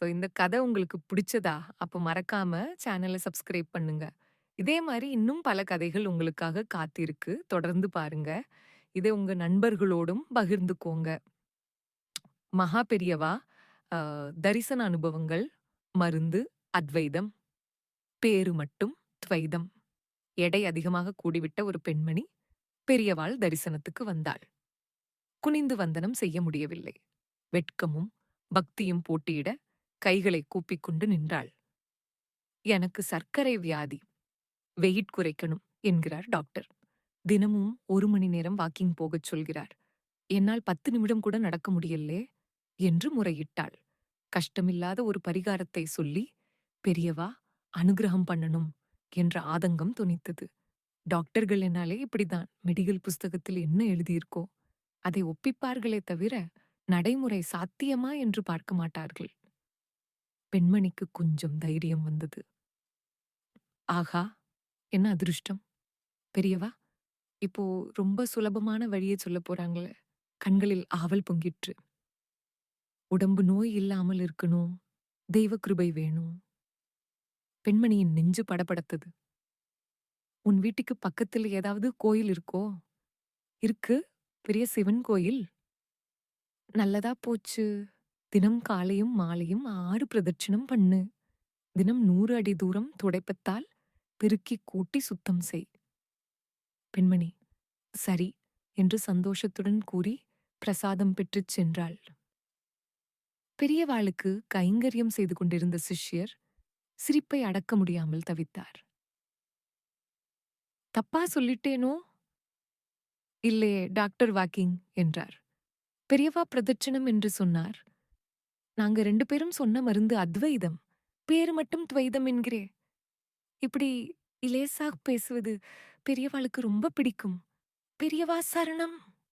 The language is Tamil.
ஸோ இந்த கதை உங்களுக்கு பிடிச்சதா? அப்ப மறக்காம சேனலை சப்ஸ்கிரைப் பண்ணுங்க. இதே மாதிரி இன்னும் பல கதைகள் உங்களுக்காக காத்திருக்கு. தொடர்ந்து பாருங்க. இதை உங்க நண்பர்களோடும் பகிர்ந்துக்கோங்க. மகா பெரியவா, தரிசன அனுபவங்கள், மருந்து, அத்வைதம், பேரு மட்டும் துவைதம். எடை அதிகமாக கூடிவிட்ட ஒரு பெண்மணி, பெரியவாள் தரிசனத்துக்கு வந்தாள். குனிந்து வந்தனம் செய்ய முடியவில்லை. வெட்கமும், பக்தியும் போட்டியிட, கைகளை கூப்பிக்கொண்டு நின்றாள். எனக்கு சர்க்கரை வியாதி. வெயிட் குறைக்கணும் என்கிறார் டாக்டர். தினமும் ஒரு மணி நேரம் வாக்கிங் போகச் சொல்கிறார். என்னால் பத்து நிமிடம் கூட நடக்க முடியலே என்று முறையிட்டாள். கஷ்டமில்லாத ஒரு பரிகாரத்தை சொல்லி, பெரியவா அனுகிரகம் பண்ணணும் என்ற ஆதங்கம் தொனித்தது. டாக்டர்கள் என்னாலே இப்படிதான் மெடிக்கல் புஸ்தகத்தில் என்ன எழுதியிருக்கோ அதை ஒப்பிப்பார்களே தவிர நடைமுறை சாத்தியமா என்று பார்க்க மாட்டார்கள். பெண்மணிக்கு கொஞ்சம் தைரியம் வந்தது. ஆகா! என்ன அதிருஷ்டம்! பெரியவா, இப்போ ரொம்ப சுலபமான வழியை சொல்லப் போறாங்களே! கண்களில் ஆவல் பொங்கிற்று. உடம்பு நோய் இல்லாமல் இருக்கணும். தெய்வ கிருபை வேணும். பெண்மணியின் நெஞ்சு படபடத்தது. உன் வீட்டுக்கு பக்கத்தில் ஏதாவது கோயில் இருக்கோ? இருக்கு. பெரிய சிவன் கோயில். நல்லதா போச்சு. தினம் காலையும் மாலையும் ஆறு பிரதட்சிணம் பண்ணு. தினம் நூறு அடி தூரம் துடைப்பத்தால் பெருக்கி கூட்டி சுத்தம் செய். பெண்மணி சரி என்று சந்தோஷத்துடன் கூறி பிரசாதம் பெற்றுச் சென்றாள். பெரியவாளுக்கு கைங்கரியம் செய்து கொண்டிருந்த சிஷ்யர் சிரிப்பை அடக்க முடியாமல் தவித்தார். தப்பா சொல்லிட்டேனோ? இல்லையே டாக்டர் வாக்கிங் என்றார். பெரியவா பிரதட்சணம் என்று சொன்னார். நாங்க ரெண்டு பேரும் சொன்ன மருந்து அத்வைதம். பேரு மட்டும் துவைதம் என்கிறே. இப்படி இலேசாக பேசுவது பெரியவாளுக்கு ரொம்ப பிடிக்கும். பெரியவா சரணம்